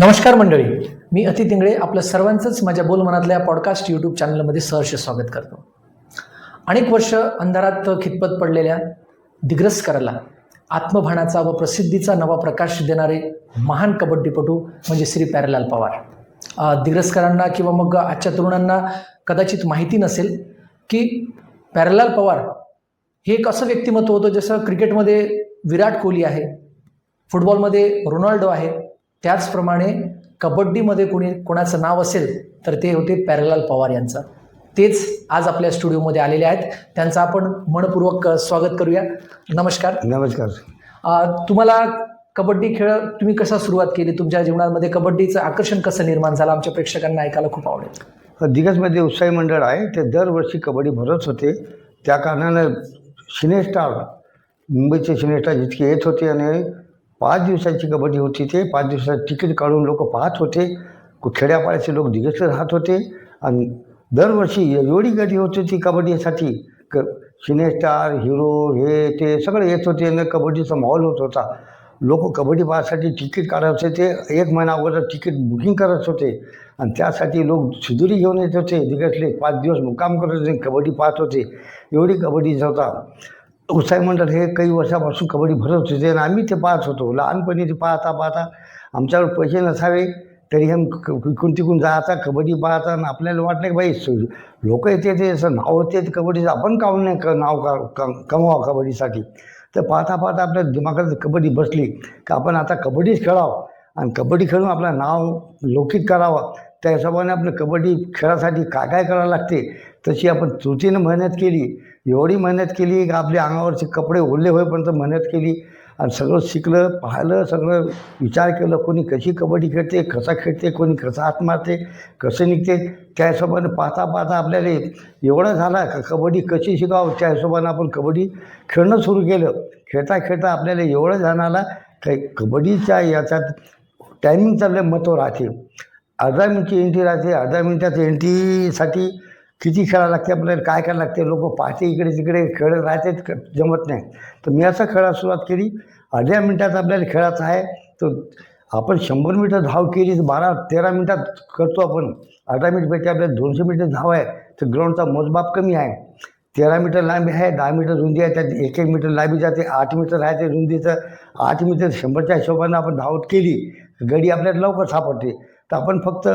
नमस्कार मंडळी मी अति तिंगळे आपलं सर्वांचंच माझ्या बोल मनातल्या पॉडकास्ट यूट्यूब चॅनलमध्ये सहर्ष स्वागत करतो. अनेक वर्ष अंधारात खितपत पडलेल्या दिग्रसकराला आत्मभानाचा व प्रसिद्धीचा नवा प्रकाश देणारे महान कबड्डीपटू म्हणजे श्री प्यारेलाल पवार. दिग्रस्करांना दिग्रसकरांना किंवा मग आजच्या तरुणांना कदाचित माहिती नसेल की प्यारेलाल पवार हे एक असं व्यक्तिमत्व होतं जसं क्रिकेटमध्ये विराट कोहली आहे फुटबॉलमध्ये रोनाल्डो आहे त्याचप्रमाणे कबड्डीमध्ये कोणी कोणाचं नाव असेल तर ते होते पॅरेलाल पवार यांचं. तेच आज आपल्या स्टुडिओमध्ये आलेले आहेत. त्यांचं आपण मनपूर्वक स्वागत करूया. नमस्कार. नमस्कार. तुम्हाला कबड्डी खेळ तुम्ही कसा सुरुवात केली? तुमच्या जीवनामध्ये कबड्डीचं आकर्षण कसं निर्माण झालं? आमच्या प्रेक्षकांना ऐकायला खूप आवडेल. दिग्गजमध्ये उत्साही मंडळ आहे. ते दरवर्षी कबड्डी भरत होते. त्या कारणानं सिनेस्टार मुंबईचे सिनेस्टार जितके येत होते आणि पाच दिवसाची कबड्डी होती ते. पाच दिवसात तिकीट काढून लोक पाहत होते. खेड्यापाड्याचे लोक दिग्गज राहत होते. आणि दरवर्षी एवढी गर्दी होत होती कबड्डीसाठी. क सिनेस्टार हिरो हे ते सगळे येत होते आणि कबड्डीचा माहोल होत होता. लोक कबड्डी पाहण्यासाठी तिकीट काढत होते. एक महिना अगोदर तिकीट बुकिंग करत होते. आणि त्यासाठी लोक शिदुरी घेऊन येत होते. दिगटले पाच दिवस मुक्काम करत होते कबड्डी पाहत होते. एवढी कबड्डीचा होता. उत्साही मंडळ हे काही वर्षापासून कबड्डी भरत होते. आणि आम्ही ते पाहत होतो. लहानपणी ते पाहता पाहता आमच्यावर पैसे नसावे तरी हम विकून तिकून जायचा कबड्डी पाहता आणि आपल्याला वाटलं की बाई लोक येते ते असं नाव होते ते कबड्डीचं आपण काऊन नाही क नाव का क- कबड्डीसाठी? तर पाहता पाहता आपल्या दिमागात कबड्डी बसली की आपण आता कबड्डीच खेळावं आणि कबड्डी खेळून आपलं नाव लौकिक करावं. त्या हिशोबाने आपलं कबड्डी खेळासाठी काय काय करावं लागते? तशी आपण तृतीनं मेहनत केली. एवढी मेहनत केली का आपल्या अंगावरचे कपडे ओढले होईपर्यंत मेहनत केली आणि सगळं शिकलं पाहिलं सगळं विचार केलं कोणी कशी कबड्डी खेळते कसा खेळते कोणी कसा हात मारते कसं निघते त्या हिशोबाने पाहता पाहता आपल्याला एवढं झाला का कबड्डी कशी शिकावं त्या हिशोबानं आपण कबड्डी खेळणं सुरू केलं. खेळता खेळता आपल्याला एवढं जाणाला काही कबड्डीच्या याच्यात टायमिंग चाललं महत्त्व राहते. अर्धा मिनिटची एंट्री राहते अर्धा मिनिटाच्या एंट्रीसाठी किती खेळायला लागते आपल्याला काय करायला लागते लोक पाहते इकडे तिकडे खेळत राहते जमत नाही. तर मी असा खेळायला सुरुवात केली. अर्ध्या मिनटात आपल्याला खेळायचं आहे. तर आपण शंभर मीटर धाव केली तर बारा तेरा मिनटात करतो आपण. अर्धा मिनिट भेटते आपल्याला दोनशे मीटर धाव आहे. तर ग्राउंडचा मोजमाप कमी आहे. तेरा मीटर लांबी आहे दहा मीटर रुंदी आहे त्यात एक एक मीटर लांबी जाते आठ मीटर आहे ते रुंदीचं. आठ मीटर शंभरच्या हिशोबानं आपण धावत केली. गडी आपल्याला लवकर सापडते. तर आपण फक्त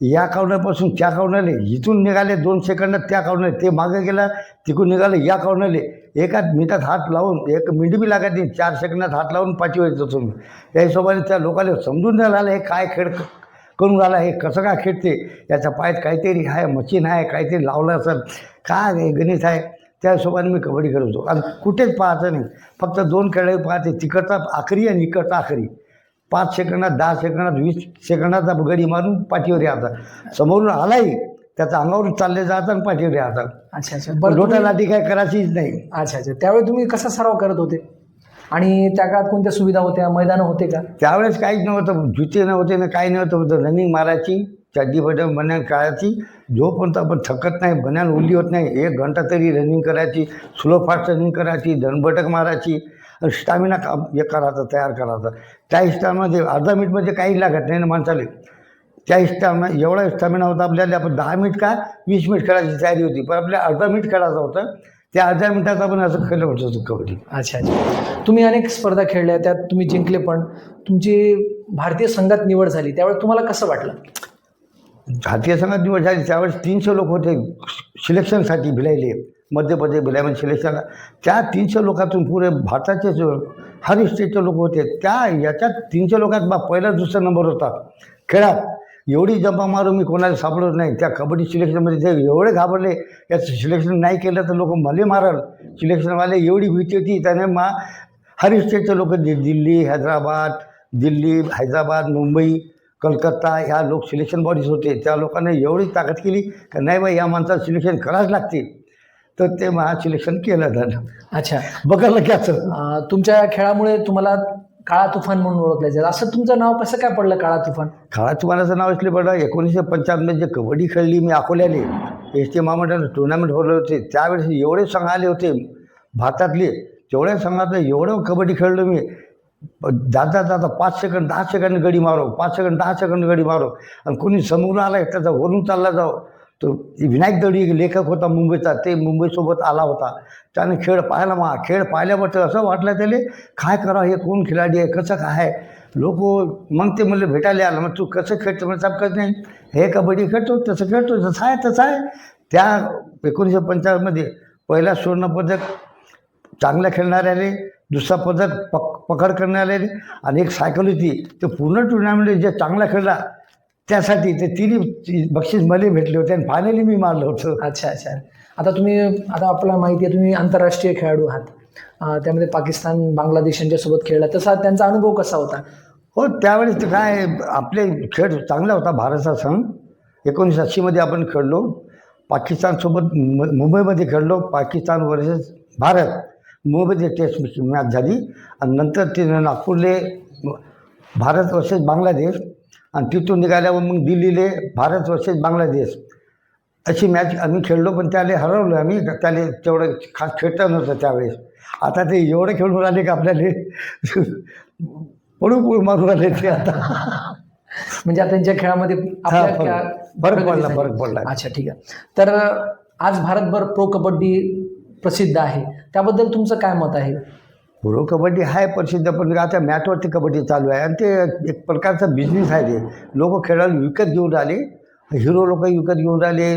या कावण्यापासून त्या कॉर्नरले इथून निघाले दोन सेकंदात त्या कॉर्नर ते मागे गेला तिकडून निघाले या कॉर्नरले एका मिनिटात हात लावून एक मिनिट बी लागत नाही चार सेकंदात हात लावून पाठीवर येतो तुम्ही या हिशोबाने त्या लोकांना समजून नाही राहिलं हे काय खेळ करून राहिला हे? कसं काय खेळते? याच्या पायात काहीतरी आहे मशीन आहे काहीतरी लावलं असेल. काय गणित आहे? त्या हिशोबाने मी कबड्डी खेळतो आणि कुठेच पाहतं नाही. फक्त दोन खेळाडू पाहते तिकडचा आखरी आणि इकडचा आखरी. पाच सेकंदात दहा सेकंदात वीस सेकंदाचा गडी मारून पाठीवर यायचा समोरून आलाही त्याचा अंगावर चालले जायचं आणि पाठीवर यायचा अच्छा अच्छा. बरं लोटा लाठी काय करायचीच नाही. अच्छा अच्छा. त्यावेळी तुम्ही कसा सराव करत होते? आणि त्या काळात कोणत्या सुविधा होत्या? मैदानं होते का? त्यावेळेस काहीच नव्हतं. जुते नव्हते ना काही नव्हतं. होतं रनिंग मारायची चड्डी बटन बनान काढायची. जोपर्यंत आपण थकत नाही बनान उरली होत नाही एक घंटा तरी रनिंग करायची स्लो फास्ट रनिंग करायची दणबटक मारायची. स्टॅमिना काम हे करायचं तयार करायचं. त्या स्टॅमिनामध्ये अर्धा मिनिटमध्ये काही लागत नाही ना माणसाला. त्या स्टॅमिना एवढा स्टॅमिना होता आपल्याला आपण दहा मिनिट का वीस मिनिट खेळायची तयारी होती. पण आपल्याला अर्धा मिनिट खेळायचं होतं. त्या अर्ध्या मिनिटात आपण असं खेळलं होतं कबड्डी. अच्छा अच्छा. तुम्ही अनेक स्पर्धा खेळल्या त्यात तुम्ही जिंकले पण तुमची भारतीय संघात निवड झाली. त्यावेळेस तुम्हाला कसं वाटलं? भारतीय संघात निवड झाली. त्यावेळेस तीनशे लोक होते. सिलेक्शनसाठी भिलायले. मध्य प्रदेश बिलायमन सिलेक्शनला त्या तीनशे लोकातून पुरे भारताचे जो हर स्टेटचे लोक होते त्या याच्यात तीनशे लोकात बा पहिला दुसरा नंबर होता. खेळात एवढी जंपा मारून मी कोणाला सापडत नाही. त्या कबड्डी सिलेक्शनमध्ये ते एवढे घाबरले याचं सिलेक्शन नाही केलं तर लोक मला मारल. सिलेक्शनवाले एवढी भीती होती त्याने मा हर स्टेटचे लोक दिल्ली हैदराबाद दिल्ली हैदराबाद मुंबई कलकत्ता ह्या लोक सिलेक्शन बॉडीज होते. त्या लोकांनी एवढी ताकद केली का नाही बाई या माणसाला सिलेक्शन करावंच लागते तर ते महा सिलेक्शन केलं झालं अच्छा. बघायला घ्यायचं तुमच्या खेळामुळे तुम्हाला काळा तुफान म्हणून ओळखलं जाईल. असं तुमचं नाव कसं काय पडलं काळा तुफान? काळा तुम्हालाचं नाव असले बघा एकोणीसशे पंच्याण्णव जे कबड्डी खेळली मी अकोल्याने एस टी महामंडळानं टुर्नामेंट भरले होते. त्यावेळेस एवढे संघ आले होते भारतातले तेवढ्या संघात एवढं कबड्डी खेळलो मी. जाता जाता पाच सेकंद दहा सेकंद गडी मारो पाच सेकंद दहा सेकंद गडी मारो. आणि कोणी समोर आलाय त्याचा वरून चालला जाओ तो विनायक दळी एक लेखक होता मुंबईचा ते मुंबईसोबत आला होता. त्याने खेळ पाहायला मा खेळ पाहिल्यावर तर असं वाटलं त्याला काय करावं हे कोण खिलाडी आहे? कसं काय आहे? लोक मग ते म्हणले भेटायला आलं मग तू कसं खेळतो? म्हणजे साहेब कसं नाही. हे कबड्डी खेळतो तसं खेळतो जसं आहे तसं आहे. त्या एकोणीसशे पंचावन्नमध्ये पहिला सुवर्णपदक चांगल्या खेळणाऱ्याले दुसरा पदक पक पकड करणारे आणि एक सायकल होती. ते पूर्ण टुर्नामेंट जे चांगला खेळला त्यासाठी ते तिन्ही बक्षीस मला भेटले होते आणि फायनली मी मारलं होतं. अच्छा अच्छा. आता तुम्ही आता आपल्याला माहिती आहे तुम्ही आंतरराष्ट्रीय खेळाडू आहात. त्यामध्ये पाकिस्तान बांगलादेश यांच्यासोबत खेळला. तसा त्यांचा अनुभव कसा होता? हो त्यावेळेस ते काय आपले खेळ चांगला होता भारतचा संघ. एकोणीसशे अस्सीमध्ये आपण खेळलो. पाकिस्तानसोबत मु- मुंबईमध्ये खेळलो. पाकिस्तान वर्सेस भारत. मुंबईमध्ये टेस्ट मॅच झाली. आणि नंतर ते नागपूरले भारत वर्सेस बांगलादेश आणि तिथून निघाल्यावर मग दिल्लीले भारत वर्सेस बांगलादेश. अशी मॅच आम्ही खेळलो पण त्याला हरवलं आम्ही. त्याला तेवढं खास खेळता नव्हतं त्यावेळेस. आता ते एवढं खेळून राहिले की आपल्याला? पळू पळू मारून राहिले ते आता. म्हणजे आता त्यांच्या खेळामध्ये फरक- पडला. फरक पडला. अच्छा ठीक आहे. तर आज भारतभर प्रो कबड्डी प्रसिद्ध आहे. त्याबद्दल तुमचं काय मत आहे? प्रो कबड्डी आहे प्रसिद्ध पण आता मॅटवरती कबड्डी चालू आहे. आणि ते एक प्रकारचा बिझनेस आहे ते. लोक खेळायला विकत घेऊन राहिले. हिरो लोक विकत घेऊन राहिले.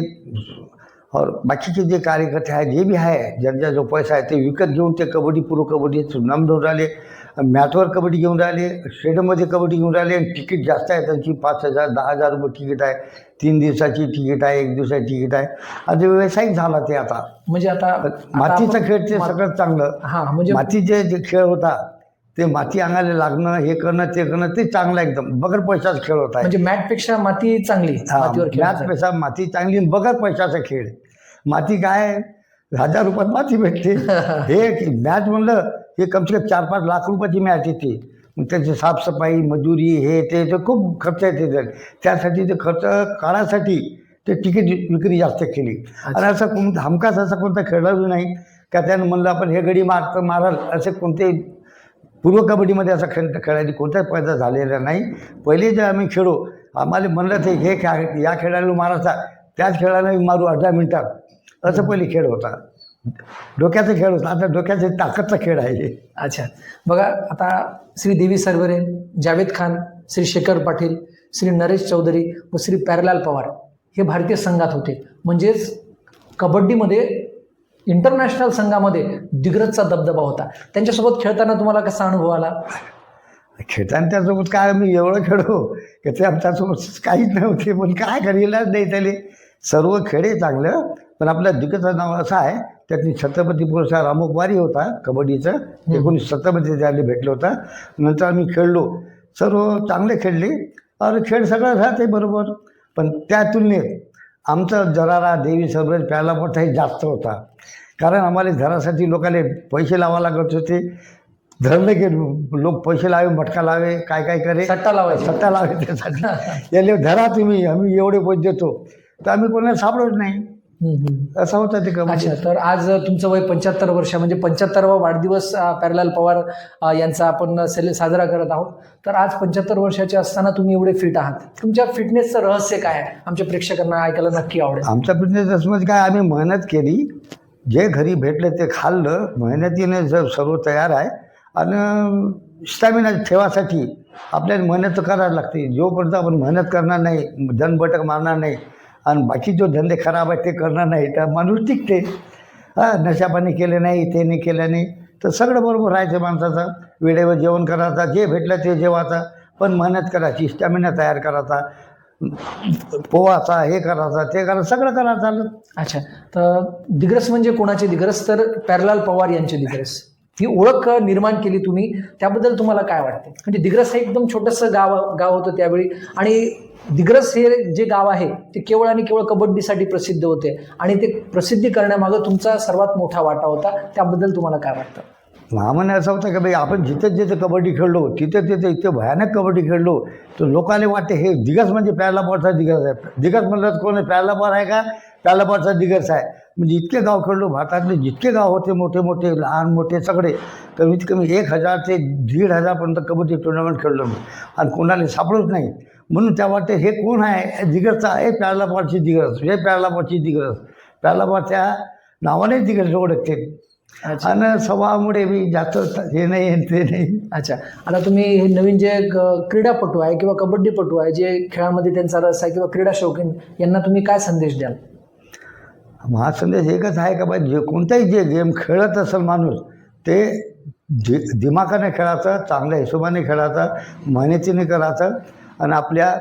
और बाकीचे जे कार्यकर्ते आहेत जे बी आहे ज्यांचा जो पैसा आहे ते विकत घेऊन ते कबड्डी प्रो कबड्डी नाम धरून राहिले. मॅटवर कबड्डी घेऊन राहिले स्टेडियममध्ये कबड्डी घेऊन राहिले आणि तिकीट जास्त आहे त्यांची पाच हजार दहा हजार रुपये तिकीट आहे. तीन दिवसाची तिकीट आहे एक दिवसाची तिकीट आहे. आणि व्यावसायिक झाला ते आता. म्हणजे आता आता मातीचा खेळ ते सगळ्यात चांगलं. हा म्हणजे मातीचे जे खेळ होता ते माती अंगाला लागणं हे करणं ते करणं ते चांगलं एकदम. बगर पैशाचा खेळ होता. म्हणजे मॅटपेक्षा माती चांगली. पैसा माती चांगली बगर पैशाचा खेळ. माती काय हजार रुपयात माती भेटते हे मॅच म्हणलं हे कमसे कम चार पाच लाख रुपयाची मॅच येते मग त्याची साफसफाई मजुरी हे ते खूप खर्च येते. त्यासाठी ते खर्च काढासाठी ते तिकीट विक्री जास्त केली. आणि असं कोण हमखास असा कोणता खेळाडू नाही का त्यानं म्हणलं आपण हे गडी मारतं माराल असे कोणते पूर्व कबड्डीमध्ये असा खेळ खेळायची कोणताच पैदा झालेला नाही. पहिले जे आम्ही खेळू आम्हाला म्हणलं ते हे खेळ या खेळाडू मारायचा त्याच खेळाला मारू अर्धा मिनिटात. असं पहिले खेळ होता. डोक्याचा खेळ होता. आता डोक्याचा ताकदचा खेळ आहे. अच्छा. बघा आता श्री देवी सरवरे जावेद खान श्री शेखर पाटील श्री नरेश चौधरी व श्री प्यारलाल पवार हे भारतीय संघात होते. म्हणजेच कबड्डीमध्ये इंटरनॅशनल संघामध्ये दिग्रजचा दबदबा होता. त्यांच्यासोबत खेळताना तुम्हाला कसा अनुभव आला? खेळताना त्यासोबत काय आम्ही एवढं खेळलो की ते आमच्यासोबत काहीच नव्हते. पण काय करेलच नाही त्याले सर्व खेळे चांगलं. पण आपल्या दिग्गजचं नाव असं आहे त्यातनी छत्रपती पुरस्कार अमुक वारी होता कबड्डीचं. एकोणीस सत्तरमध्ये त्याला भेटलं होता. नंतर आम्ही खेळलो. सर्व चांगले खेळले. और खेळ सगळं राहते बरोबर. पण त्या तुलनेत आमचा जरारा देवी सर्व प्याला मोठा हे जास्त होता. कारण आम्हाला घरासाठी लोकांना पैसे लावा लागत होते. धरलं की लोक पैसे लावे मटका लावे काय काय करे. सट्टा लावायचा. सट्टा लावे त्यासाठी याले धरा तुम्ही आम्ही एवढे पैसे देतो. तर आम्ही कोणाला सापडत नाही. असं होतं ते कबड्डी अच्छा तर आज तुमचं वय पंच्याहत्तर वर्ष म्हणजे पंच्याहत्तरावा वाढदिवस अ, प्यारलाल पवार यांचा आपण सेल साजरा करत आहोत. तर आज पंच्याहत्तर वर्षाचे असताना तुम्ही एवढे फिट आहात. तुमच्या फिटनेसचं रहस्य काय आहे? आमच्या प्रेक्षकांना ऐकायला नक्की आवडेल. आमचा बिझनेस म्हणजे काय आम्ही मेहनत केली. जे घरी भेटले ते खाल्लं. मेहनतीने ज- सर्व तयार आहे. आणि स्टॅमिना ठेवासाठी आपल्याला मेहनत करायला लागते. जोपर्यंत आपण मेहनत करणार नाही जनबटक मारणार नाही आणि बाकी जो धंदे खराब आहेत ते करणार नाही. तर माणूस टिकते. हां नशापाणी केले नाही ते नाही केलं नाही. तर सगळं बरोबर राहायचं माणसाचं. वेळेवर जेवण करायचा जे भेटलं ते जेवायचं. पण मेहनत करायची स्टॅमिना तयार करायचा पोवाचा हे करायचा ते करायचं सगळं करायचं अच्छा. तर दिग्रस म्हणजे कोणाचे? दिग्रस तर पॅरलाल पवार यांचे दिग्रस. ही ओळख निर्माण केली तुम्ही त्याबद्दल तुम्हाला काय वाटते म्हणजे दिग्रस हे एकदम छोटंसं गाव गाव होतं त्यावेळी. आणि दिग्रस हे जे गाव आहे ते केवळ आणि केवळ कबड्डीसाठी प्रसिद्ध होते. आणि ते प्रसिद्धी करण्यामागं तुमचा सर्वात मोठा वाटा होता. त्याबद्दल तुम्हाला काय वाटतं? लहान असं होतं की भाई आपण जिथे जिथे कबड्डी खेळलो तिथे तिथे इथे भयानक कबड्डी खेळलो तर लोकांना वाटते हे दिगस म्हणजे प्याला बॉलचा दिगस आहे. दिगस म्हणलं तर कोण आहे? प्याला आहे का? प्याला बॉलचा दिगस आहे. म्हणजे इतके गाव खेळलो भारतातले जितके गाव होते मोठे मोठे लहान मोठे सगळे कमीत कमी एक हजार ते दीड हजारपर्यंत कबड्डी टुर्नामेंट खेळलो मी. आणि कोणाला सापडत नाही. म्हणून त्या वाटते हे कोण आहे? दिग्रसचा आहे प्यालापाडची दिग्रस हे प्यालापाडची दिग्रस प्यालापाड त्या नावानेच दिग्रस ओळखते. आणि स्वभावामुळे मी जास्त हे नाही ते नाही. अच्छा. आता तुम्ही हे नवीन जे क- क्रीडापटू आहे किंवा कबड्डीपटू आहे जे खेळामध्ये त्यांचा रस आहे किंवा क्रीडा शौकीन यांना तुम्ही काय संदेश द्याल? हा संदेश एकच आहे का बाई जे कोणताही जे गेम खेळत असेल माणूस ते दि दिमाखाने खेळायचं चांगल्या हिशोबाने खेळायचं मेहनतीने करायचं आणि आपल्या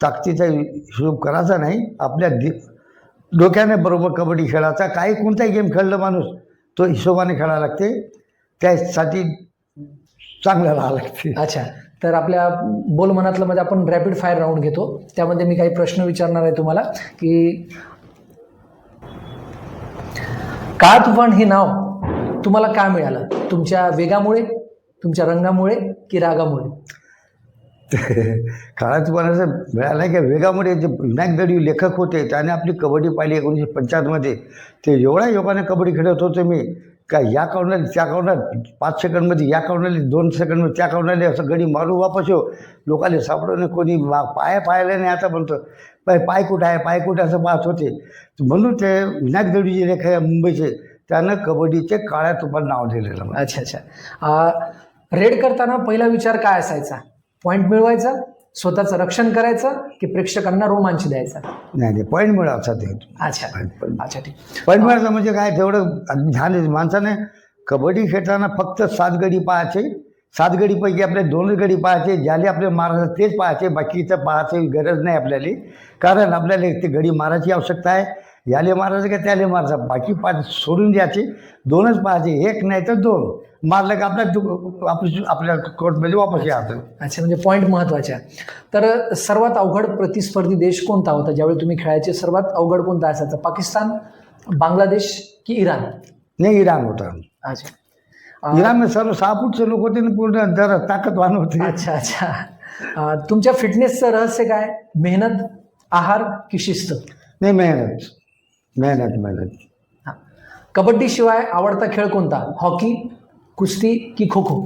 ताकदीचा हिशोब करायचा नाही. आपल्या दि डोक्याने बरोबर कबड्डी खेळायचा. काही कोणताही गेम खेळलं माणूस तो हिशोबाने खेळायला लागते. त्यासाठी चांगलं राहावं लागते. अच्छा. तर आपल्या बोल मनातलं म्हणजे आपण रॅपिड फायर राऊंड घेतो. त्यामध्ये मी काही प्रश्न विचारणार आहे तुम्हाला की काळ हे नाव तुम्हाला का मिळालं? तुमच्या वेगामुळे तुमच्या रंगामुळे की रागामुळे? काळातपणाचं असं मिळालं की? वेगामध्ये जे विनायक गडी लेखक होते त्याने आपली कबड्डी पाहिली एकोणीसशे पंच्याहत्तरमध्ये ते एवढ्या योगाने कबड्डी खेळत होते मी का या काउंटरला त्या काउंटरला पाच सेकंडमध्ये या काउंटरला दोन सेकंडमध्ये त्या काउंटरला असं गडी मारू वापस येऊ. लोकांना सापडवणे कोणी मा- पाय नाही आता म्हणतो. पाय पाय कुठं आहे पाय कुठं असं पाहत होते. म्हणून ते विनायक दडी जे लेखक आहे मुंबईचे त्यानं कबड्डीचे काळ्या तुपात नाव दिलेलं. अच्छा अच्छा. रेड करताना पहिला विचार काय असायचा? पॉईंट मिळवायचा? स्वतःचं रक्षण करायचं? की प्रेक्षकांना रोमांच द्यायचा? नाही नाही. पॉईंट मिळावचा ते. अच्छा. अच्छा ठीक. पण म्हणायचं म्हणजे काय? तेवढं ध्यान. माणसाने कबड्डी खेळताना फक्त सात गडी पाहायचे सात गडीपैकी आपले दोन गडी पाहायचे ज्याले आपले मारायचं तेच पाहायचे बाकीचं पाहायची गरज नाही आपल्याला. कारण आपल्याला ते गडी मारायची आवश्यकता आहे. याले मारायचं का त्याले मारायचं? बाकी पाच सोडून द्यायचे. दोनच पाहायचे. एक नाही तर दोन. मारलं का आपल्या आपल्या आपल्या कोर्टमध्ये वापस यायचं अच्छा म्हणजे पॉईंट महत्त्वाचे आहे. तर सर्वात अवघड प्रतिस्पर्धी देश कोणता होता? ज्यावेळी तुम्ही खेळायचे सर्वात अवघड कोणता असायचा? पाकिस्तान बांगलादेश की इराण? नाही इराण होता. अच्छा. इराणमध्ये सर्व सहा फूटचे लोक होते ना पूर्ण जरा ताकदवान होते. अच्छा अच्छा. तुमच्या फिटनेसचं रहस्य काय? मेहनत आहार की शिस्त? नाही मेहनत. मेहनत मेहनत. हा. कबड्डीशिवाय आवडता खेळ कोणता? हॉकी कुस्ती की खो खो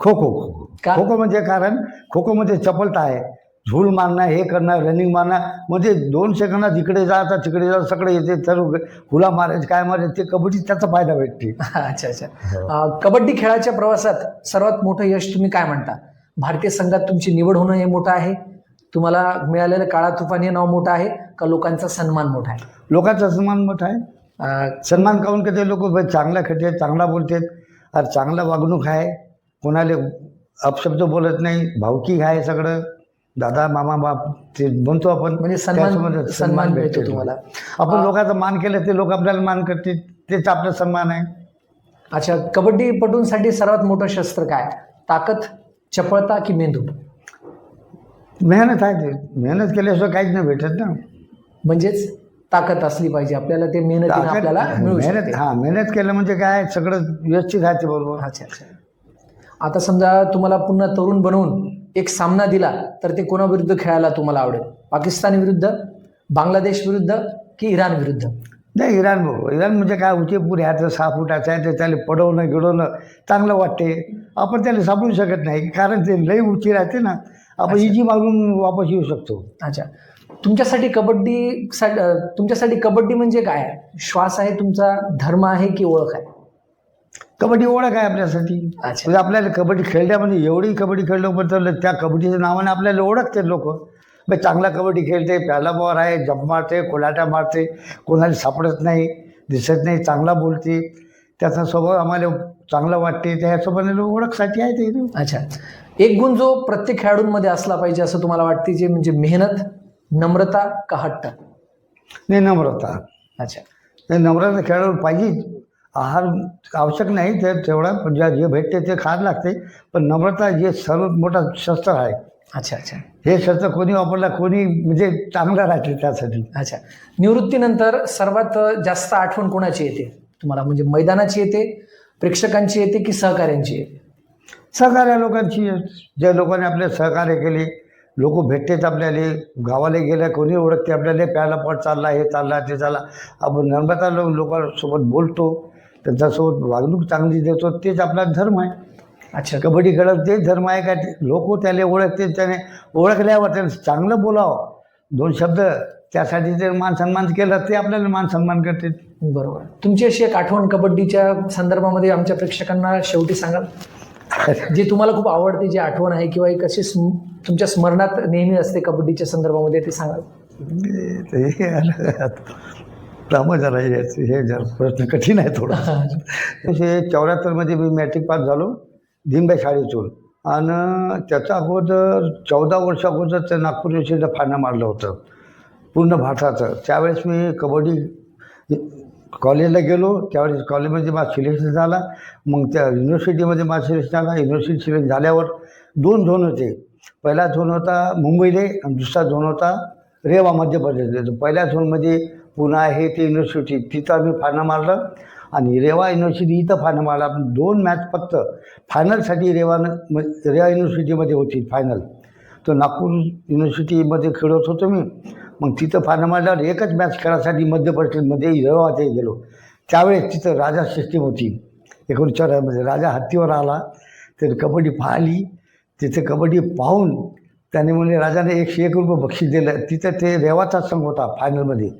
खो खो खो? खो खो म्हणजे कारण? खो खोमध्ये चपलता आहे. झूल मारणं हे करणं रनिंग मारणं म्हणजे दोन सेकंदात इकडे जाता तिकडे जा सगळे येते सर्व हुला मारायचे काय मारायचे ते कबड्डीत त्याचा फायदा भेटते. अच्छा अच्छा. अं, कबड्डी खेळाच्या प्रवासात सर्वात मोठं यश तुम्ही काय म्हणता? भारतीय संघात तुमची निवड होणं हे मोठं आहे? तुम्हाला मिळालेलं काळा तुफान हे नाव मोठं आहे? का लोकांचा सन्मान मोठा आहे? लोकांचा सन्मान मोठा आहे. सन्मान काऊन करते लोक? चांगला खेळते चांगला बोलतात. अरे चांगला वागणूक आहे. कोणाला अपशब्द बोलत नाही. भावकी आहे सगळं. दादा मामा बाप ते म्हणतो आपण म्हणजे सन्मान- सन्मान भेटते मिळतो तुम्हाला. आपण लोकांचा मान केलं ते लोक आपल्याला मान करते तेच आपला सन्मान आहे. अच्छा कबड्डीपटूंसाठी सर्वात मोठं शस्त्र काय? ताकद चपळता की मेंदू मेहनत आहे ते. मेहनत केल्याशिवाय काहीच नाही भेटत ना. म्हणजेच ताकद असली पाहिजे. आपल्याला ते मेहनतीनं ताकद- आपल्याला मिळू मेहनत हा मेहनत केलं म्हणजे काय? सगळं व्यवस्थित राहते बरोबर. अच्छा अच्छा. आता समजा तुम्हाला पुन्हा तरुण बनवून एक सामना दिला तर ते कोणाविरुद्ध खेळायला तुम्हाला आवडेल? पाकिस्तान विरुद्ध बांगलादेश विरुद्ध की इराण विरुद्ध? नाही इराण इराण म्हणजे काय? उचे पुरे ह्याचं सहा फुटाचं आहे ते त्याला पडवणं गिडवणं चांगलं वाटते आपण त्याला सापडू शकत नाही कारण ते लई उंची राहते ना. आपण. इजी मारून वापस येऊ शकतो. अच्छा. तुमच्यासाठी कबड्डी सा- तुमच्यासाठी कबड्डी म्हणजे काय? श्वास आहे तुमचा धर्म आहे की ओळख आहे? कबड्डी ओळख आहे आपल्यासाठी. अच्छा. म्हणजे आपल्याला कबड्डी खेळण्यामध्ये एवढी कबड्डी खेळलो पण तर त्या कबड्डीच्या नावाने आपल्याला ओळखते लोक. मग चांगला कबड्डी खेळते प्याला बॉर आहे जप मारते कोलाटा मारते कोणाला सापडत नाही दिसत नाही चांगला बोलते. त्याचा स्वभाव आम्हाला चांगला वाटते. त्या ओळखसाठी आहे ते अच्छा. एक गुण जो प्रत्येक खेळाडूंमध्ये असला पाहिजे असं तुम्हाला वाटते जे म्हणजे मेहनत नम्रता का हट्ट? नाही नम्रता. अच्छा. नाही नम्रता खेळाडू पाहिजे. आहार आवश्यक नाही ते तेवढा पण ज्या जे भेटते ते खायला लागते पण नम्रता जे सर्वात मोठा शस्त्र आहे. अच्छा अच्छा. हे शस्त्र कोणी वापरला कोणी म्हणजे चांगला राहते त्यासाठी. अच्छा. निवृत्तीनंतर सर्वात जास्त आठवण कोणाची येते? तुम्हाला म्हणजे मैदानाची येते प्रेक्षकांची येते की सहकाऱ्यांची येते? सहकार्य लोकांची ज्या लोकांनी आपले सहकार्य केले लोक भेटतेच आपल्याला गावाला गेल्या कोणी ओळखते आपल्याला प्यायला पट चालला हे चालला ते चालला. आपण नर्मदा लोक लोकांसोबत बोलतो. त्यांच्यासोबत वागणूक चांगली देतो तेच आपला धर्म आहे. अच्छा. कबड्डी खेळत तेच धर्म आहे का? लोक त्याला ओळखते त्याने ओळखल्यावर त्याने चांगलं बोलावं. दोन शब्द त्यासाठी ते मान सन्मान केलं ते आपल्याला मान सन्मान करते बरोबर. तुमची अशी एक आठवण कबड्डीच्या संदर्भामध्ये आमच्या प्रेक्षकांना शेवटी सांगाल? जी तुम्हाला खूप आवडते जी आठवण आहे किंवा एक अशी स्म- तुमच्या स्मरणात नेहमी असते कबड्डीच्या संदर्भामध्ये ते सांगाल. ते थांबा जरा हे जरा प्रश्न कठीण आहे थोडा. तसे चौऱ्याहत्तरमध्ये मी मॅट्रिक पास झालो धिंब्या शाळेतून. आणि त्याच्या अगोदर चौदा वर्ष अगोदर त्या नागपूर युनिव्हर्सिटीला फायनल मारलं होतं पूर्ण भारताचं. त्यावेळेस मी कबड्डी कॉलेजला गेलो त्यावेळेस कॉलेजमध्ये माझा सिलेक्शन झाला. मग त्या युनिव्हर्सिटीमध्ये माझा सिलेक्शन झाला. युनिव्हर्सिटी सिलेक्ट झाल्यावर दोन झोन होते. पहिला झोन होता मुंबईला आणि दुसरा झोन होता रेवा मध्य प्रदेशला. पहिल्या झोनमध्ये पुन्हा हे ते युनिव्हर्सिटी तिथं आम्ही फानं मारलं. आणि रेवा युनिव्हर्सिटी इथं फानं मारला. आपण दोन मॅच फक्त फायनलसाठी रेवानं म रेवा युनिव्हर्सिटीमध्ये होती फायनल तर नागपूर युनिव्हर्सिटीमध्ये खेळत होतो मी. मग तिथं फानं मारल्यावर एकच मॅच खेळासाठी मध्य प्रदेशमध्ये रेवा ते गेलो. त्यावेळेस तिथं राजा सिस्टीम होती. एकोणीसशे राजा हत्तीवर आला. तर कबड्डी पाहिली. तिथे कबड्डी पाहून त्याने म्हणजे राजाने एकशे एक रुपये बक्षीस दिलं. तिथं ते रेवाचा संघ होता फायनलमध्ये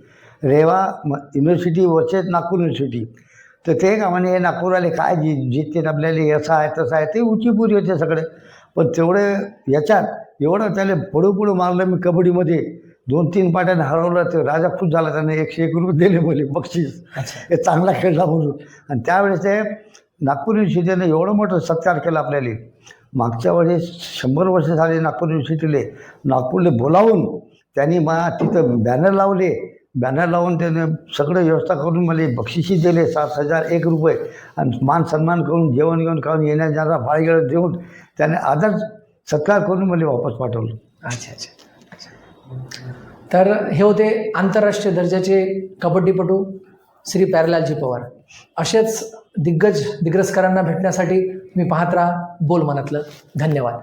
Reva university versus Nagpur university तर ते का म्हणे नागपूरवाले काय जी जितके आपल्याला असं आहे तसं आहे ते उचीपुरी होते सगळे. पण तेवढे याच्यात एवढं त्याला पुढं पुढं मारलं मी कबड्डीमध्ये. दोन तीन पाट्याने हरवलं तर राजा खुश झाला त्याने एकशे एक रुपये दिले बोले बक्षीस. हे चांगला खेळला म्हणून. आणि त्यावेळेस ते नागपूर युनिव्हर्सिटीने एवढं मोठं सत्कार केला आपल्याला. मागच्या वेळेस शंभर वर्ष झाले नागपूर युनिव्हर्सिटीले नागपूरला बोलावून त्यांनी मा तिथं बॅनर लावले. बॅनर लावून त्याने सगळं व्यवस्था करून मला बक्षिसी दिले सात हजार एक रुपये. आणि मान सन्मान करून जेवण घेऊन खाऊन येण्या जाणारा देऊन त्याने आदर सत्कार करून मला वापस पाठवलं. अच्छा अच्छा. तर हे होते आंतरराष्ट्रीय दर्जाचे कबड्डीपटू श्री प्यारलालजी पवार. असेच दिग्गज दिग्रसकारांना भेटण्यासाठी मी पाहत राहा बोल मनातलं. धन्यवाद.